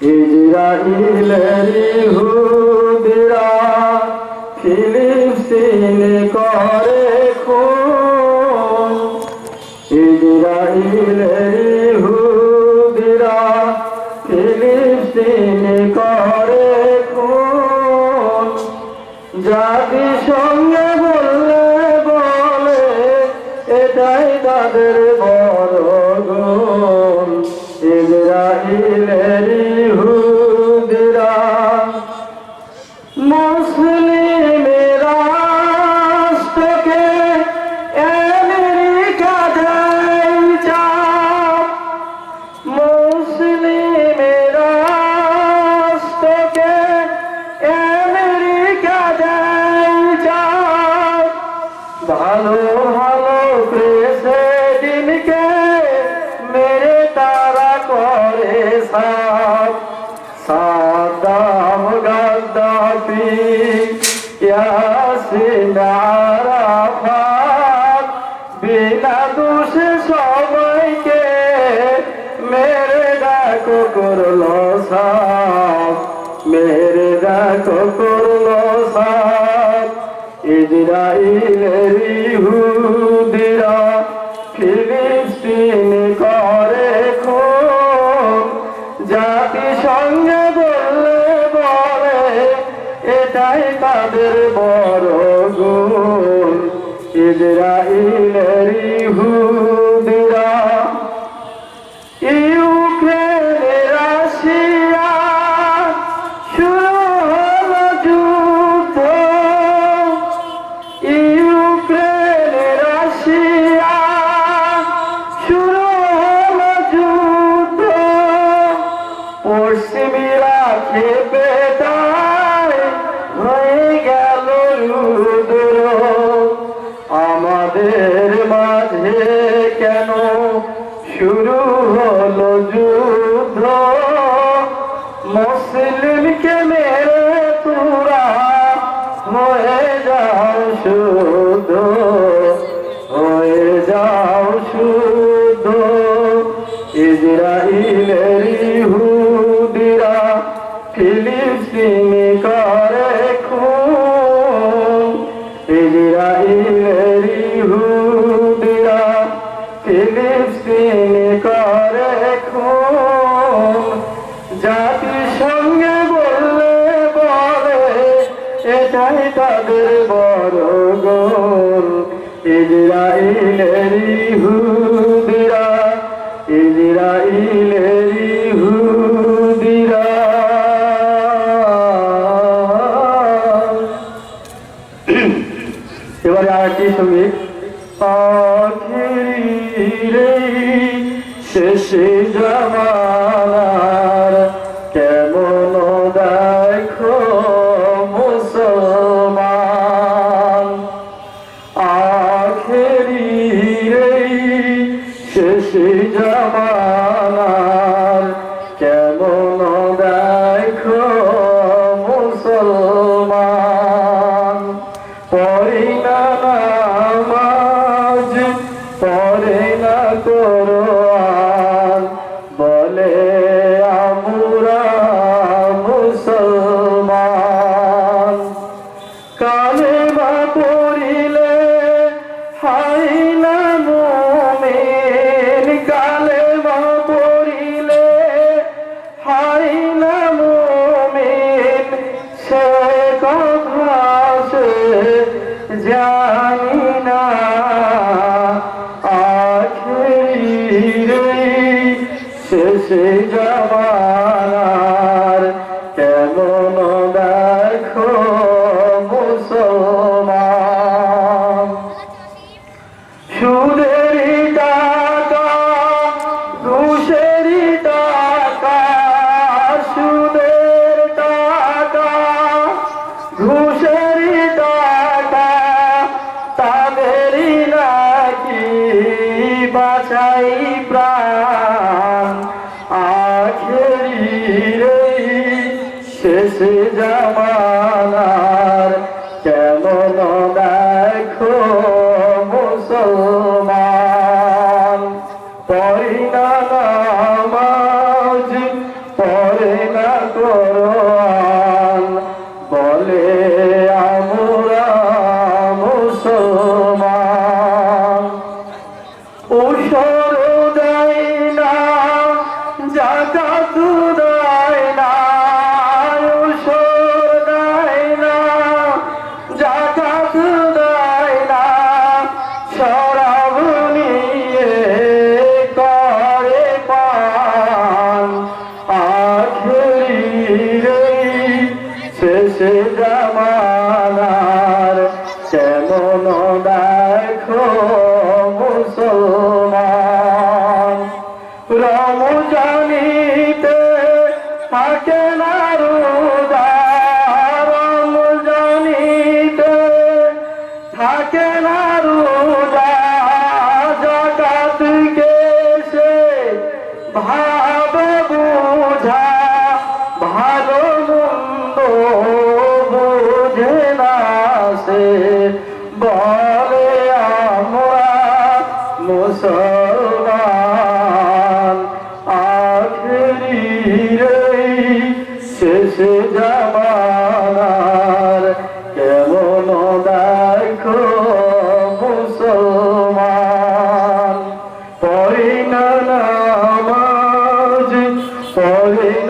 ইসরাইলের ইহুদিরা ফিলিস্তিন ভালো ভালো প্রেসিডেন্টকে মেরে তারা করে সাপ। সাদাম গাদ্দাফি ইয়াসিন আরাফাত বিনা দোষে সবাইকে মেরে ডাকো করল সাপ। মেরে ডাকো করল সাপ। ইসরাইলের ইহুদিরা ফিলিস্তিন করে জাতি সঙ্গে বললে বলে এটাই তাদের বড় গুণ। ইসরাইলের পশ্চিমীরা খেপে হয়ে গেল রুদ্র। আমাদের মাঝে কেন শুরু হলো যুদ্ধ? মুসলিমকে মেরে তোরা হয়ে যাও শুদ্ধ। হয়ে যাও শুদ্ধ। ইসরাইলের ইসরাইলের ইহুদিরা ইসরাইলের ইহুদিরা। এবারে আরেকটি সংগীত আখিরে শেষে জামানার শেষে জবানার কেমন দেখো মুসলমান। সুদেরি টাকা, ঘুষেরি টাকা, সুদের টাকা, ঘুষেরি টাকা, তাদেরই নাকি বাঁচাই প্রাণ। শেষে জামানার শেষ জামানার কেমন দেখো মুসলমান? রমজানিতে থাকে না রোজা। না নামাজ পড়ে